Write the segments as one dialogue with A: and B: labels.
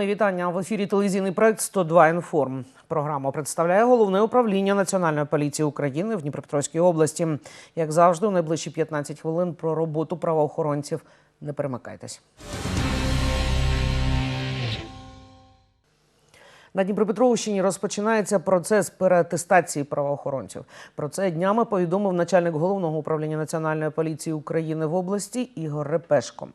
A: Мої вітання в ефірі телевізійний проект «102 інформ. Програму представляє головне управління Національної поліції України в Дніпропетровській області. Як завжди, у найближчі 15 хвилин про роботу правоохоронців. Не перемикайтесь. На Дніпропетровщині розпочинається процес переатестації правоохоронців. Про це днями повідомив начальник головного управління Національної поліції України в області Ігор Репешко.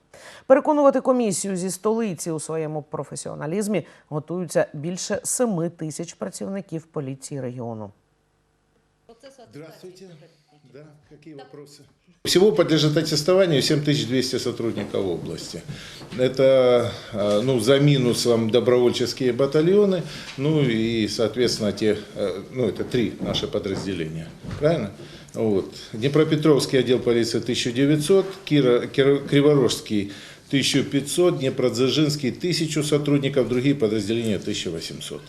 A: Переконувати комісію зі столиці у своєму професіоналізмі готуються більше семи тисяч працівників поліції регіону.
B: Здравствуйте. Да, какие вопросы? Всего подлежит аттестованию 7200 сотрудников области. Это э, ну, за минусом добровольческие батальоны, ну и, соответственно, те, э, ну, это три наши подразделения. Правильно? Вот. Днепропетровский отдел полиции 1900, Кира, Кир- Криворожский 1500, Днепродзержинский 1000 сотрудников, другие подразделения 1800.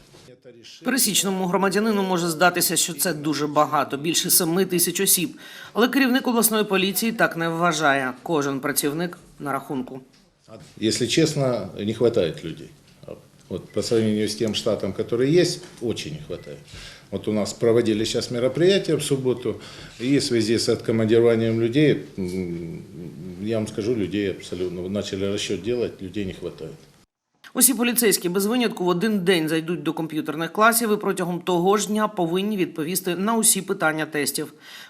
A: Пересічному громадянину може здатися, що це дуже багато, більше семи тисяч осіб. Але керівник обласної поліції так не вважає. Кожен працівник на рахунку.
B: Если честно, не хватает людей. Вот по сравнению с тем штатом, который есть, очень не хватает. Вот у нас проводили сейчас мероприятие в субботу, и в связи с откомандированием людей, я вам скажу, людей абсолютно, начали расчет делать, людей не хватает.
A: Усі поліцейські без винятку в один день зайдуть до комп'ютерних класів і протягом того ж дня повинні відповісти на усі питання тестів.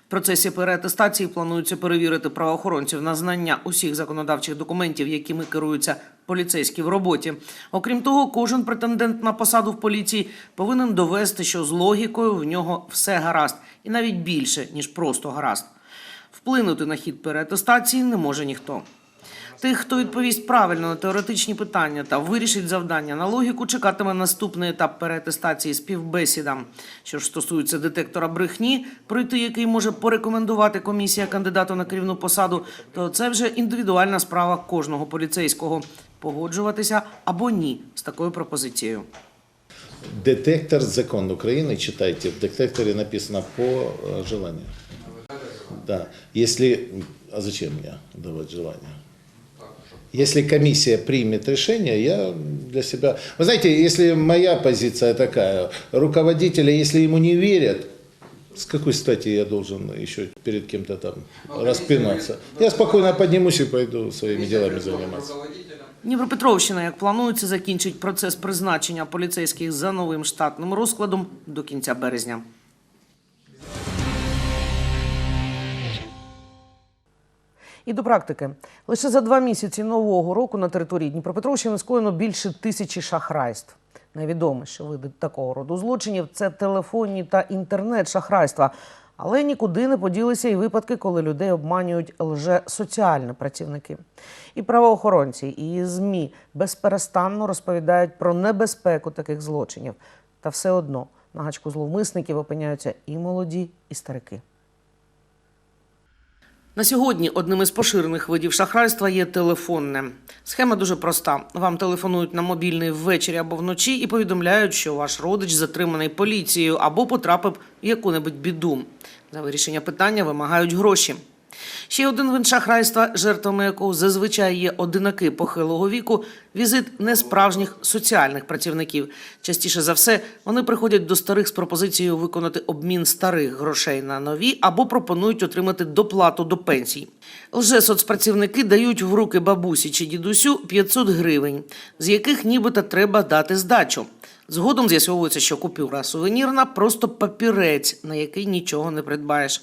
A: В процесі переатестації планується перевірити правоохоронців на знання усіх законодавчих документів, якими керуються поліцейські в роботі. Окрім того, кожен претендент на посаду в поліції повинен довести, що з логікою в нього все гаразд, і навіть більше ніж просто гаразд. Вплинути на хід переатестації не може ніхто. Тих, хто відповість правильно на теоретичні питання та вирішить завдання на логіку, чекатиме наступний етап переатестації співбесіда. Що ж стосується детектора брехні, пройти який може порекомендувати комісія кандидату на керівну посаду, то це вже індивідуальна справа кожного поліцейського погоджуватися або ні з такою пропозицією.
B: Детектор закон Украины, читайте, в детекторе написано по желанию. Да, если, а зачем мне давать желание? Если комиссия примет решение, я для себя... Вы знаете, если моя позиция такая, руководителя, если ему не верят, с какой стати я должен еще перед кем-то там распинаться? Я спокойно поднимусь и пойду своими делами заниматься.
A: Дніпропетровщина, як планується, закінчить процес призначення поліцейських за новим штатним розкладом до кінця березня. І до практики. Лише за два місяці нового року на території Дніпропетровщини скоєно більше тисячі шахрайств. Найвідоміші види такого роду злочинів це телефонні та інтернет-шахрайства. Але нікуди не поділися і випадки, коли людей обманюють лже соціальні працівники. І правоохоронці, і ЗМІ безперестанно розповідають про небезпеку таких злочинів. Та все одно на гачку зловмисників опиняються і молоді, і старики. На сьогодні одним із поширених видів шахрайства є телефонне. Схема дуже проста. Вам телефонують на мобільний ввечері або вночі і повідомляють, що ваш родич затриманий поліцією або потрапив в яку-небудь біду. За вирішення питання вимагають гроші. Ще один вид шахрайства, жертвами якого зазвичай є одинаки похилого віку, візит несправжніх соціальних працівників. Частіше за все, вони приходять до старих з пропозицією виконати обмін старих грошей на нові або пропонують отримати доплату до пенсій. Лже-соцпрацівники дають в руки бабусі чи дідусю 500 гривень, з яких нібито треба дати здачу. Згодом з'ясовується, що купюра сувенірна просто папірець, на який нічого не придбаєш.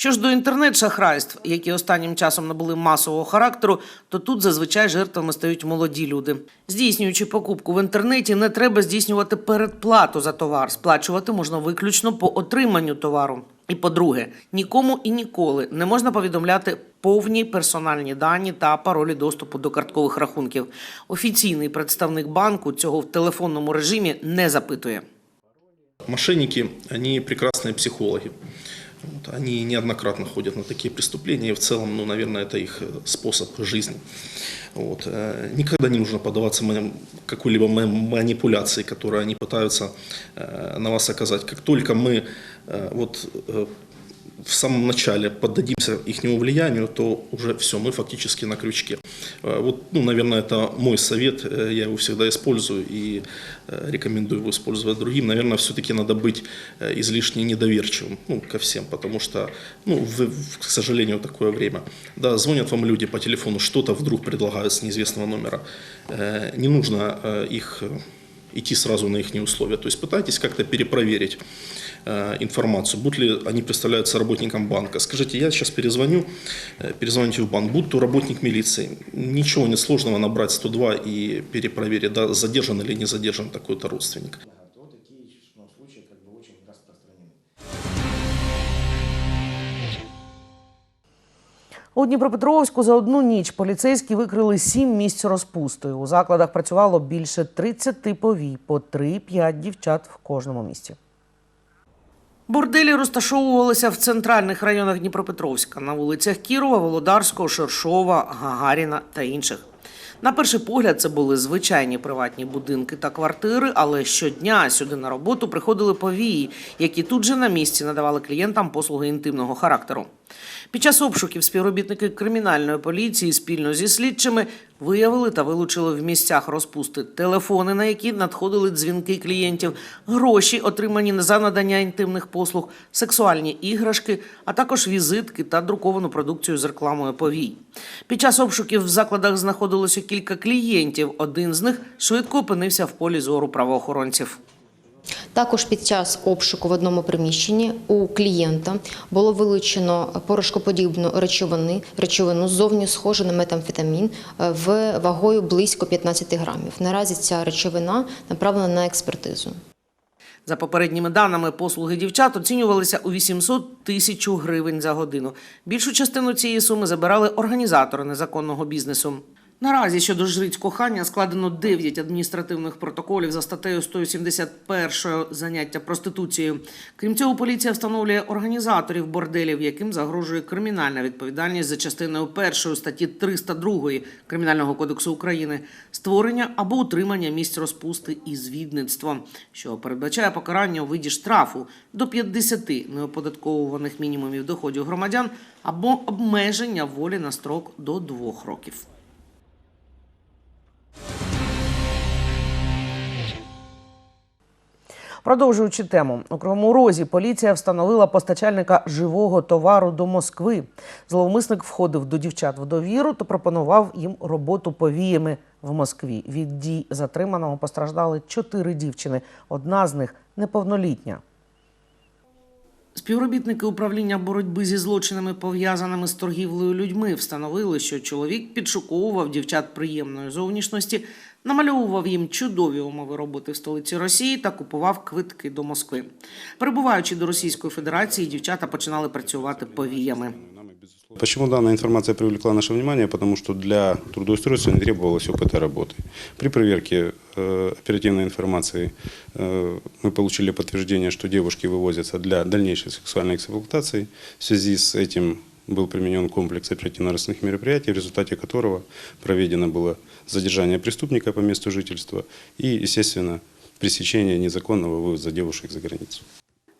A: Що ж до інтернет-шахрайств, які останнім часом набули масового характеру, то тут зазвичай жертвами стають молоді люди. Здійснюючи покупку в інтернеті, не треба здійснювати передплату за товар. Сплачувати можна виключно по отриманню товару. І по-друге, нікому і ніколи не можна повідомляти повні персональні дані та паролі доступу до карткових рахунків. Офіційний представник банку цього в телефонному режимі не запитує.
C: Мошенники, они прекрасные психологи. Вот, они неоднократно ходят на такие преступления, и в целом, ну, наверное, это их э, способ жизни. Вот. э, Никогда не нужно поддаваться мани- какой-либо ма- манипуляции, которую они пытаются э, на вас оказать. Как только мы э, вот, э, в самом начале поддадимся их влиянию, то уже все, мы фактически на крючке. Э, Вот, ну, наверное, это мой совет, э, я его всегда использую и э, рекомендую его использовать другим. Наверное, все-таки надо быть э, излишне недоверчивым ну, ко всем, потому что, ну, в- в- к сожалению, такое время. Да, звонят вам люди по телефону, что-то вдруг предлагают с неизвестного номера. Э, Не нужно э, их э, идти сразу на их условия. То есть пытайтесь как-то перепроверить э, информацию, будут ли они представляются работником банка. Скажите, я сейчас перезвоню, э, перезвоните в банк, будь то работник милиции. Ничего не сложного набрать 102 и перепроверить, да, задержан или не задержан такой-то родственник.
A: У Дніпропетровську за одну ніч поліцейські викрили сім місць розпусти. У закладах працювало більше 30 повій, по 3-5 дівчат в кожному місці. Борделі розташовувалися в центральних районах Дніпропетровська на вулицях Кірова, Володарського, Шершова, Гагаріна та інших. На перший погляд, це були звичайні приватні будинки та квартири, але щодня сюди на роботу приходили повії, які тут же на місці надавали клієнтам послуги інтимного характеру. Під час обшуків співробітники кримінальної поліції спільно зі слідчими виявили та вилучили в місцях розпусти телефони, на які надходили дзвінки клієнтів, гроші, отримані за надання інтимних послуг, сексуальні іграшки, а також візитки та друковану продукцію з рекламою повій. Під час обшуків в закладах знаходилося кілька клієнтів. Один з них швидко опинився в полі зору правоохоронців.
D: Також під час обшуку в одному приміщенні у клієнта було вилучено порошкоподібну речовини, речовину зовні схожу на метамфетамін е, в вагою близько 15 грамів. Наразі ця речовина направлена на експертизу.
A: За попередніми даними, послуги дівчат оцінювалися у 800 тисяч гривень за годину. Більшу частину цієї суми забирали організатори незаконного бізнесу. Наразі щодо жриць кохання складено 9 адміністративних протоколів за статтею 171 заняття проституцією. Крім цього, поліція встановлює організаторів борделів, яким загрожує кримінальна відповідальність за частиною першої статті 302 Кримінального кодексу України створення або утримання місць розпусти і звідництво, що передбачає покарання у виді штрафу до 50 неоподатковуваних мінімумів доходів громадян або обмеження волі на строк до 2 років. Продовжуючи тему, у Кривому Розі поліція встановила постачальника живого товару до Москви. Зловмисник входив до дівчат в довіру та пропонував їм роботу повіями в Москві. Від дій затриманого постраждали чотири дівчини. Одна з них неповнолітня. Співробітники управління боротьби зі злочинами, пов'язаними з торгівлею людьми, встановили, що чоловік підшуковував дівчат приємної зовнішності, намальовував їм чудові умови роботи в столиці Росії та купував квитки до Москви. Перебуваючи до Російської Федерації, дівчата починали працювати повіями.
E: Почему данная информация привлекла наше внимание? Потому что для трудоустройства не требовалось опыта работы. При проверке э, оперативной информации э, мы получили подтверждение, что девушки вывозятся для дальнейшей сексуальной эксплуатации. В связи с этим был применен комплекс оперативно-розыскных мероприятий, в результате которого проведено было задержание преступника по месту жительства и, естественно, пресечение незаконного вывоза девушек за границу.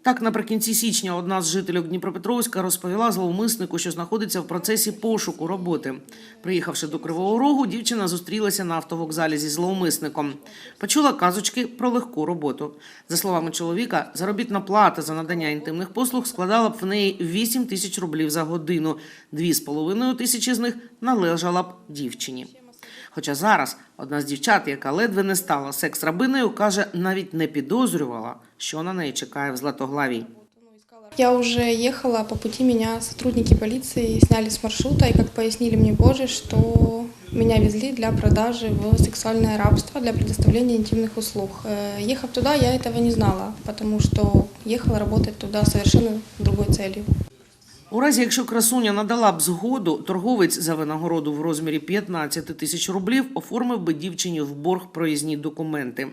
A: Так, наприкінці січня одна з жителів Дніпропетровська розповіла зловмиснику, що знаходиться в процесі пошуку роботи. Приїхавши до Кривого Рогу, дівчина зустрілася на автовокзалі зі зловмисником. Почула казочки про легку роботу. За словами чоловіка, заробітна плата за надання інтимних послуг складала б в неї 8 тисяч рублів за годину. Дві з половиною тисячі з них належала б дівчині. Хоча зараз одна з дівчат, яка ледве не стала секс-рабиною, каже, навіть не підозрювала, що на неї чекає в Златоглавій.
F: Я уже ехала, по пути меня сотрудники полиции сняли с маршрута, и как пояснили мне позже, что меня везли для продажи в сексуальное рабство, для предоставления интимных услуг. Э, Ехав туда, я этого не знала, потому что ехала работать туда совершенно с другой целью.
A: У разі, якщо красуня надала б згоду, торговець за винагороду в розмірі 15 тисяч рублів оформив би дівчині в борг проїзні документи.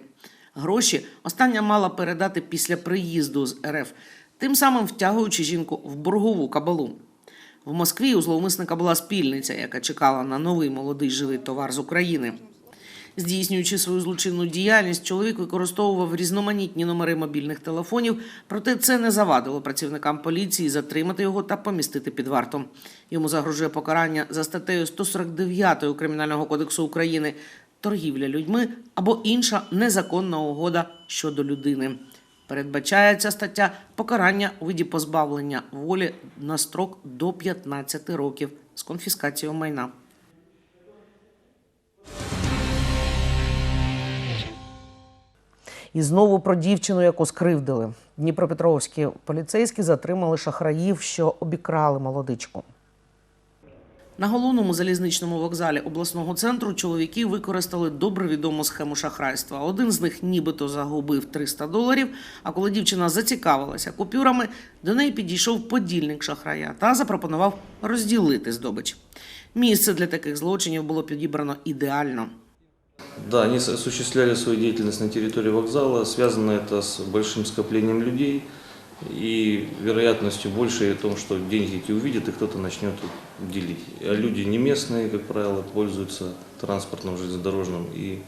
A: Гроші остання мала передати після приїзду з РФ, тим самим втягуючи жінку в боргову кабалу. В Москві у зловмисника була спільниця, яка чекала на новий молодий живий товар з України. Здійснюючи свою злочинну діяльність, чоловік використовував різноманітні номери мобільних телефонів, проте це не завадило працівникам поліції затримати його та помістити під варту. Йому загрожує покарання за статтею 149 Кримінального кодексу України торгівля людьми або інша незаконна угода щодо людини. Передбачається стаття покарання у виді позбавлення волі на строк до 15 років з конфіскацією майна. І знову про дівчину, яку скривдили. Дніпропетровські поліцейські затримали шахраїв, що обікрали молодичку. На головному залізничному вокзалі обласного центру чоловіки використали добре відому схему шахрайства. Один з них нібито загубив 300 доларів. А коли дівчина зацікавилася купюрами, до неї підійшов подільник шахрая та запропонував розділити здобич. Місце для таких злочинів було підібрано ідеально.
G: Да, они с- осуществляли свою деятельность на территории вокзала. Связано это с большим скоплением людей и вероятностью большей о том, что деньги эти увидят и кто-то начнет их делить. А люди не местные, как правило, пользуются транспортом железнодорожным и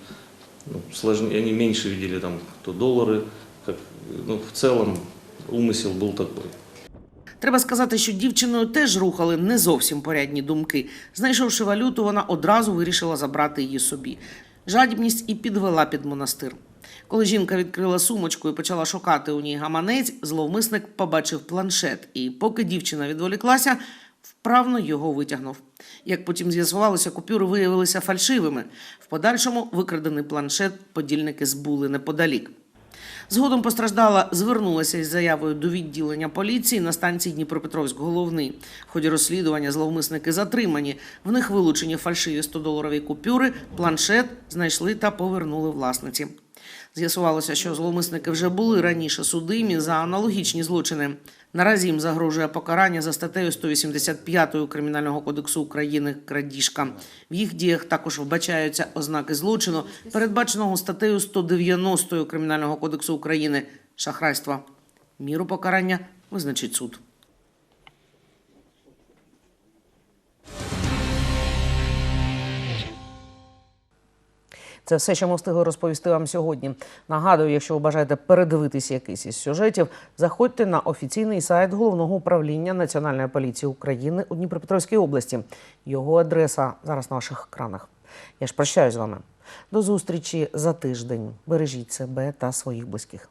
G: ну, сложнее, они меньше видели там кто доллары, как, ну, в целом умысел был такой.
A: Треба сказати, що дівчиною теж рухали не зовсім порядні думки. Знайшовши валюту, вона одразу вирішила забрати її собі. Жадібність і підвела під монастир. Коли жінка відкрила сумочку і почала шукати у ній гаманець, зловмисник побачив планшет, і поки дівчина відволіклася, вправно його витягнув. Як потім з'ясувалося, купюри виявилися фальшивими. В подальшому викрадений планшет подільники збули неподалік. Згодом постраждала звернулася із заявою до відділення поліції на станції Дніпропетровськ головний. В ході розслідування зловмисники затримані. В них вилучені фальшиві 100-доларові купюри, планшет знайшли та повернули власниці. З'ясувалося, що зловмисники вже були раніше судимі за аналогічні злочини. Наразі їм загрожує покарання за статтею 185 Кримінального кодексу України крадіжка. В їх діях також вбачаються ознаки злочину, передбаченого статтею 190 Кримінального кодексу України шахрайства. Міру покарання визначить суд. Це все, що ми встигли розповісти вам сьогодні. Нагадую, якщо ви бажаєте передивитися якийсь із сюжетів, заходьте на офіційний сайт головного управління Національної поліції України у Дніпропетровській області. Його адреса зараз на ваших екранах. Я ж прощаюсь з вами. До зустрічі за тиждень. Бережіть себе та своїх близьких.